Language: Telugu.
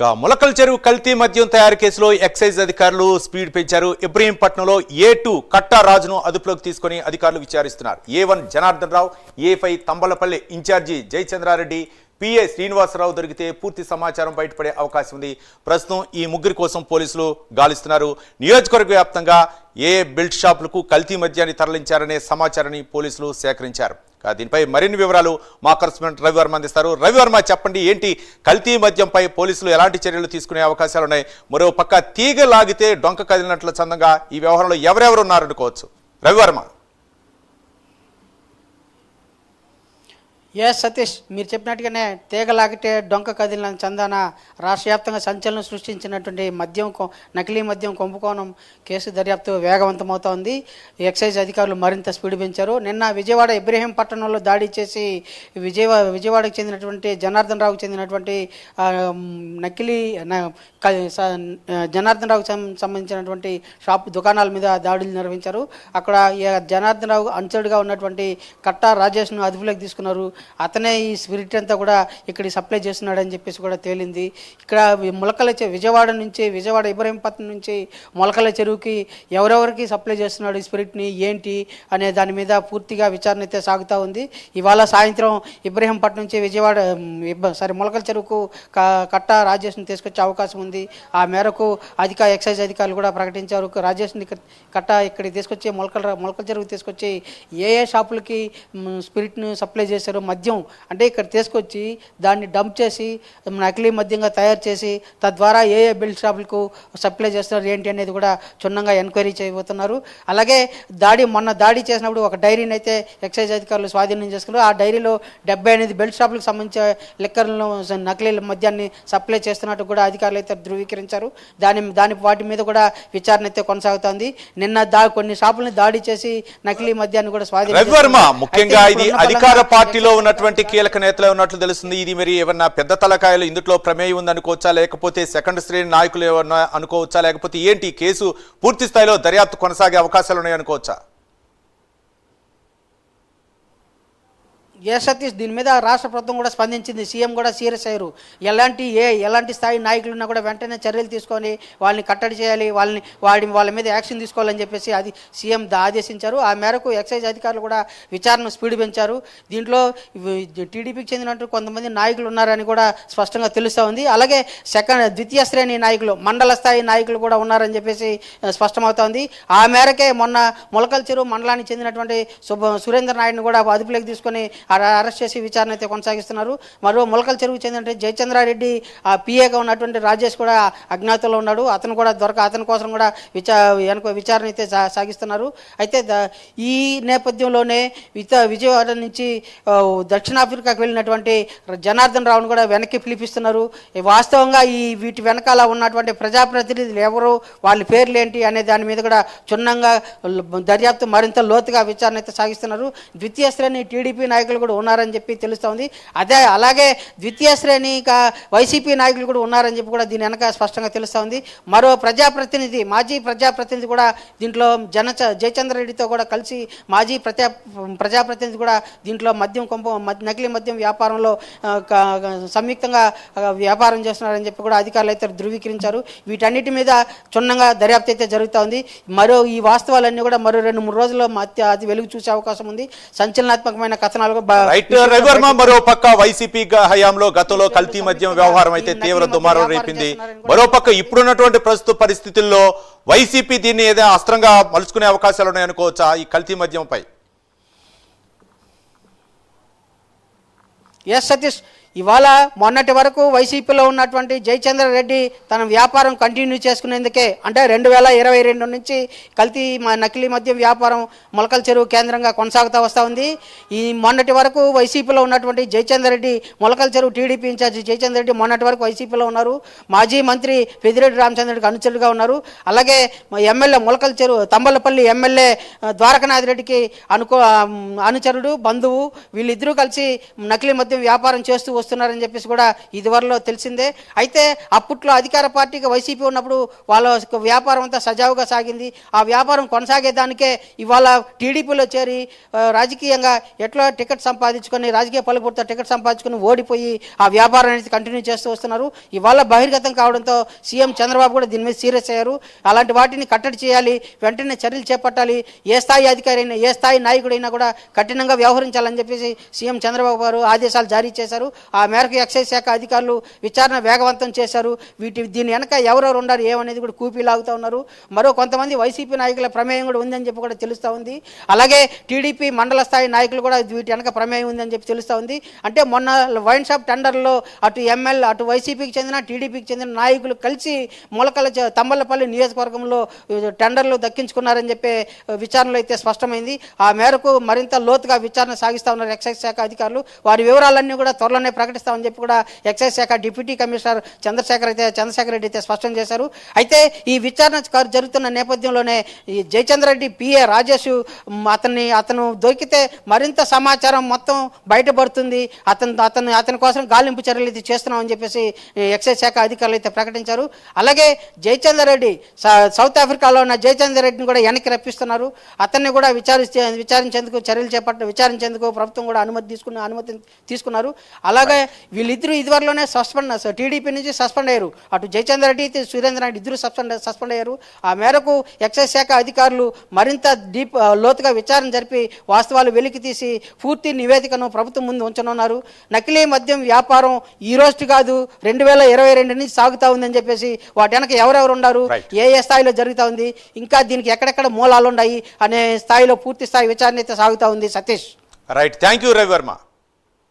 ఇక ములకల్ చెరువు కల్తీ మద్యం తయారు కేసులో ఎక్సైజ్ అధికారులు స్పీడ్ పెంచారు. ఇబ్రహీంపట్నంలో ఏ టూ కట్టా రాజును అదుపులోకి తీసుకొని అధికారులు విచారిస్తున్నారు. A one Janardhan Rao A five Thamballapalle incharge Jayachandra Reddy PA Srinivasa Rao దొరికితే పూర్తి సమాచారం బయటపడే అవకాశం ఉంది. ప్రస్తుతం ఈ ముగ్గురి కోసం పోలీసులు గాలిస్తున్నారు. నియోజకవర్గ వ్యాప్తంగా ఏ బిల్డ్ షాపులకు కల్తీ మద్యాన్ని తరలించారనే సమాచారాన్ని పోలీసులు సేకరించారు. దీనిపై మరిన్ని వివరాలు మా కరస్పాండెంట్ రవివర్మ అందిస్తారు. రవివర్మ చెప్పండి ఏంటి? కల్తీ మద్యంపై పోలీసులు ఎలాంటి చర్యలు తీసుకునే అవకాశాలు ఉన్నాయి? మరో పక్క తీగ లాగితే డొంక కదిలినట్లు చందంగా ఈ వ్యవహారంలో ఎవరెవరు ఉన్నారనుకోవచ్చు. రవివర్మ. ఎస్ సతీష్ మీరు చెప్పినట్టుగానే తీగలాగితే డొంక కదిలిన చందాన రాష్ట్ర వ్యాప్తంగా సంచలనం సృష్టించినటువంటి మద్యం నకిలీ మద్యం కుంభకోణం కేసు దర్యాప్తు వేగవంతమవుతోంది. ఎక్సైజ్ అధికారులు మరింత స్పీడ్ పెంచారు. నిన్న విజయవాడ ఇబ్రహీం పట్టణంలో దాడి చేసి విజయవాడ విజయవాడకు చెందినటువంటి జనార్దన్ రావుకు చెందినటువంటి నకిలీ జనార్దన్ రావుకు సంబంధించినటువంటి షాప్ దుకాణాల మీద దాడులు నిర్వహించారు. అక్కడ ఈ జనార్దన్ రావు అంచడుగా ఉన్నటువంటి కట్టా రాజేష్ను అదుపులోకి తీసుకున్నారు. అతనే ఈ స్పిరిట్ అంతా కూడా ఇక్కడ సప్లై చేస్తున్నాడని చెప్పేసి కూడా తేలింది. ఇక్కడ మొలకల విజయవాడ నుంచి విజయవాడ ఇబ్రహీంపట్నం నుంచి మొలకల చెరువుకి ఎవరెవరికి సప్లై చేస్తున్నాడు ఈ స్పిరిట్ని ఏంటి అనే దాని మీద పూర్తిగా విచారణ అయితే సాగుతూ ఉంది. ఇవాళ సాయంత్రం ఇబ్రహీంపట్నం నుంచి విజయవాడ సారీ మొలకల చెరువుకు కట్ట రాజేష్ని తీసుకొచ్చే అవకాశం ఉంది. ఆ మేరకు అధిక ఎక్సైజ్ అధికారులు కూడా ప్రకటించారు. రాజేష్ని కట్ట ఇక్కడికి తీసుకొచ్చి మొలకల మొలకల చెరువు తీసుకొచ్చి ఏ ఏ షాపులకి స్పిరిట్ను సప్లై చేశారో మద్యం అంటే ఇక్కడ తీసుకొచ్చి దాన్ని డంప్ చేసి నకిలీ మద్యంగా తయారు చేసి తద్వారా ఏ ఏ బిల్డ్ షాపులకు సప్లై చేస్తున్నారు ఏంటి అనేది కూడా క్షుణ్ణంగా ఎంక్వైరీ చేయబోతున్నారు. అలాగే దాడి మొన్న దాడి చేసినప్పుడు ఒక డైరీని అయితే ఎక్సైజ్ అధికారులు స్వాధీనం చేసుకున్నారు. ఆ డైరీలో డెబ్బై ఎనిమిది బెల్ట్ షాపులకు సంబంధించిన లిక్కర్లను నకిలీ మద్యాన్ని సప్లై చేస్తున్నట్టు కూడా అధికారులు అయితే ధృవీకరించారు. దాని దాని వాటి మీద కూడా విచారణ అయితే కొనసాగుతోంది. నిన్న దా కొన్ని షాపులను దాడి చేసి నకిలీ మద్యాన్ని కూడా స్వాధీనం. ముఖ్యంగా ఇది అధికార పార్టీలో ఉన్నటువంటి కీలక నేతలే ఉన్నట్లు తెలుస్తుంది. ఇది మరి ఏమన్నా పెద్ద తలకాయలు ఇందులో ప్రమేయం ఉందనుకోవచ్చా? లేకపోతే సెకండ్ శ్రేణి నాయకులు ఏమన్నా అనుకోవచ్చా? లేకపోతే ఏంటి కేసు పూర్తి స్థాయిలో దర్యాప్తు కొనసాగే అవకాశాలు ఉన్నాయనుకోవచ్చా? ఏ సతీష్ దీని మీద రాష్ట్ర ప్రభుత్వం కూడా స్పందించింది. సీఎం కూడా సీరియస్ అయ్యారు. ఎలాంటి ఏ ఎలాంటి స్థాయి నాయకులు ఉన్నా కూడా వెంటనే చర్యలు తీసుకొని వాళ్ళని కట్టడి చేయాలి వాళ్ళని వాడి వాళ్ళ మీద యాక్షన్ తీసుకోవాలని చెప్పేసి అది సీఎం ఆదేశించారు. ఆ మేరకు ఎక్సైజ్ అధికారులు కూడా విచారణ స్పీడ్ పెంచారు. దీంట్లో టీడీపీకి చెందినట్టు కొంతమంది నాయకులు ఉన్నారని కూడా స్పష్టంగా తెలుస్తూ ఉంది. అలాగే సెకండ్ ద్వితీయ శ్రేణి నాయకులు మండల స్థాయి నాయకులు కూడా ఉన్నారని చెప్పేసి స్పష్టమవుతోంది ఆ మేరకే మొన్న మొలకల చెరువు మండలానికి చెందినటువంటి సుభ సురేందర్ నాయుడిని కూడా అదుపులోకి తీసుకొని అరెస్ట్ చేసి విచారణ అయితే కొనసాగిస్తున్నారు. మరో మొలకల చెరువుకు చెందిన జయచంద్రారెడ్డి ఆ పిఏగా ఉన్నటువంటి రాజేష్ కూడా అజ్ఞాతంలో ఉన్నాడు. అతను కూడా దొరక అతని కోసం కూడా విచా వెనుక విచారణ అయితే సా- సాగిస్తున్నారు. అయితే ఈ నేపథ్యంలోనే విజయవాడ నుంచి దక్షిణాఫ్రికాకు వెళ్ళినటువంటి జనార్దన్ రావును కూడా వెనక్కి పిలిపిస్తున్నారు. వాస్తవంగా ఈ వీటి వెనకాల ఉన్నటువంటి ప్రజాప్రతినిధులు ఎవరు వాళ్ళ పేర్లు ఏంటి అనే దాని మీద కూడా క్షుణ్ణంగా దర్యాప్తు మరింత లోతుగా విచారణ అయితే సాగిస్తున్నారు. ద్వితీయ శ్రేణి టీడీపీ నాయకులు కూడా ఉన్నారని చెప్పి తెలుస్తోంది. అదే అలాగే ద్వితీయ శ్రేణి ఇక వైసీపీ నాయకులు కూడా ఉన్నారని చెప్పి కూడా దీని వెనక స్పష్టంగా తెలుస్తోంది. మరో ప్రజాప్రతినిధి మాజీ ప్రజాప్రతినిధి కూడా దీంట్లో జన జయచంద్ర రెడ్డితో కూడా కలిసి మాజీ ప్రజా ప్రజాప్రతినిధి కూడా దీంట్లో మద్యం కొంప నకిలీ మద్యం వ్యాపారంలో సంయుక్తంగా వ్యాపారం చేస్తున్నారని చెప్పి కూడా అధికారులు అయితే ధృవీకరించారు. వీటన్నిటి మీద క్షుణ్ణంగా దర్యాప్తు అయితే జరుగుతూ ఉంది మరో ఈ వాస్తవాలన్నీ కూడా మరో రెండు మూడు రోజుల్లో అతి అది వెలుగు చూసే అవకాశం ఉంది. సంచలనాత్మకమైన కథనాలు రైట్ రవివర్మ మరో పక్క వైసీపీ హయాంలో గతంలో కల్తీ మద్యం వ్యవహారం అయితే తీవ్ర దుమారం రేపింది. మరో పక్క ఇప్పుడున్నటువంటి ప్రస్తుత పరిస్థితుల్లో వైసీపీ దీన్ని ఏదైనా అస్త్రంగా మలుచుకునే అవకాశాలు ఉన్నాయనుకోవచ్చా ఈ కల్తీ మద్యంపై? ఎస్ సతీష్ ఇవాళ మొన్నటి వరకు వైసీపీలో ఉన్నటువంటి జయచంద్ర రెడ్డి తన వ్యాపారం కంటిన్యూ చేసుకునేందుకే అంటే రెండు వేల ఇరవై రెండు నుంచి కల్తీ మా నకిలీ మద్యం వ్యాపారం మొలకల చెరువు కేంద్రంగా కొనసాగుతూ వస్తూ ఉంది. ఈ మొన్నటి వరకు వైసీపీలో ఉన్నటువంటి జయచంద్ర రెడ్డి మొలకల చెరువు టీడీపీ ఇన్ఛార్జి జయచంద్ర రెడ్డి మొన్నటి వరకు వైసీపీలో ఉన్నారు. మాజీ మంత్రి పెదిరెడ్డి రామచంద్రుడికి అనుచరుడుగా ఉన్నారు. అలాగే ఎమ్మెల్యే మొలకల చెరువు తంబలపల్లి ఎమ్మెల్యే ద్వారకనాథ్ రెడ్డికి అనుకో అనుచరుడు బంధువు వీళ్ళిద్దరూ కలిసి నకిలీ మద్యం వ్యాపారం చేస్తూ వస్తున్నారని చెప్పేసి కూడా ఇదివరలో తెలిసిందే. అయితే అప్పట్లో అధికార పార్టీకి వైసీపీ ఉన్నప్పుడు వాళ్ళ వ్యాపారం అంతా సజావుగా సాగింది. ఆ వ్యాపారం కొనసాగేదానికే ఇవాళ టీడీపీలో చేరి రాజకీయంగా ఎట్లా టికెట్ సంపాదించుకొని రాజకీయ పలుకుబడితో టికెట్ సంపాదించుకొని ఓడిపోయి ఆ వ్యాపారం అనేది కంటిన్యూ చేస్తూ వస్తున్నారు. ఇవాళ బహిర్గతం కావడంతో సీఎం చంద్రబాబు కూడా దీని మీద సీరియస్ అయ్యారు. అలాంటి వాటిని కట్టడి చేయాలి వెంటనే చర్యలు చేపట్టాలి. ఏ స్థాయి అధికారి అయినా ఏ స్థాయి నాయకుడైనా కూడా కఠినంగా వ్యవహరించాలని చెప్పేసి సీఎం చంద్రబాబు గారు ఆదేశాలు జారీ చేశారు. ఆ మేరకు ఎక్సైజ్ శాఖ అధికారులు విచారణ వేగవంతం చేశారు. వీటి దీని వెనక ఎవరెవరు ఉన్నారు ఏమనేది కూడా కూపీ లాగుతూ ఉన్నారు. మరో కొంతమంది వైసీపీ నాయకుల ప్రమేయం కూడా ఉందని చెప్పి కూడా తెలుస్తూ ఉంది. అలాగే టీడీపీ మండల స్థాయి నాయకులు కూడా వీటి వెనక ప్రమేయం ఉందని చెప్పి తెలుస్తూ ఉంది. అంటే మొన్న వైన్ షాప్ టెండర్లో అటు ఎమ్మెల్యే అటు వైసీపీకి చెందిన టీడీపీకి చెందిన నాయకులు కలిసి మొలకల తమ్మలపల్లి నియోజకవర్గంలో టెండర్లు దక్కించుకున్నారని చెప్పే విచారణలో అయితే స్పష్టమైంది. ఆ మేరకు మరింత లోతుగా విచారణ సాగిస్తా ఉన్నారు ఎక్సైజ్ శాఖ అధికారులు. వారి వివరాలన్నీ కూడా త్వరలోనే ప్రకటిస్తామని చెప్పి కూడా ఎక్సైజ్ శాఖ డిప్యూటీ కమిషనర్ చంద్రశేఖర్ అయితే చంద్రశేఖర్ రెడ్డి అయితే స్పష్టం చేశారు. అయితే ఈ విచారణ జరుగుతున్న నేపథ్యంలోనే ఈ రెడ్డి పిఏ రాజేష్ అతన్ని అతను దొరికితే మరింత సమాచారం మొత్తం బయటపడుతుంది. అతను అతను అతని కోసం గాలింపు చర్యలు అయితే చేస్తున్నామని చెప్పేసి ఎక్సైజ్ శాఖ అధికారులు అయితే ప్రకటించారు. అలాగే జయచంద్రరెడ్డి సౌత్ ఆఫ్రికాలో ఉన్న జయచంద్రరెడ్డిని కూడా వెనక్కి రప్పిస్తున్నారు. అతన్ని కూడా విచారించే విచారించేందుకు చర్యలు చేపట్ట విచారించేందుకు ప్రభుత్వం కూడా అనుమతి తీసుకున్న అనుమతి తీసుకున్నారు. అలాగే వీళ్ళిద్దరూ ఇదివరలోనే సస్పెండ్ టీడీపీ నుంచి సస్పెండ్ అయ్యారు. అటు జయచంద్ర రెడ్డి సురేంద్ర రెడ్డి ఇద్దరు సస్పెండ్ సస్పెండ్ అయ్యారు. ఆ మేరకు ఎక్సైజ్ శాఖ అధికారులు మరింత డీప్ లోతుగా విచారణ జరిపి వాస్తవాలు వెలికి తీసి పూర్తి నివేదికను ప్రభుత్వం ముందు ఉంచనున్నారు. నకిలీ మద్యం వ్యాపారం ఈ రోజు కాదు రెండు వేల ఇరవై రెండు నుంచి సాగుతా ఉందని చెప్పేసి వాటి వెనక ఎవరెవరు ఉన్నారు. ఏ ఏ స్థాయిలో జరుగుతూ ఉంది? ఇంకా దీనికి ఎక్కడెక్కడ మూలాలు ఉన్నాయి అనే స్థాయిలో పూర్తి స్థాయి విచారణ అయితే సాగుతూ ఉంది Satish. Right thank you Ravi Varma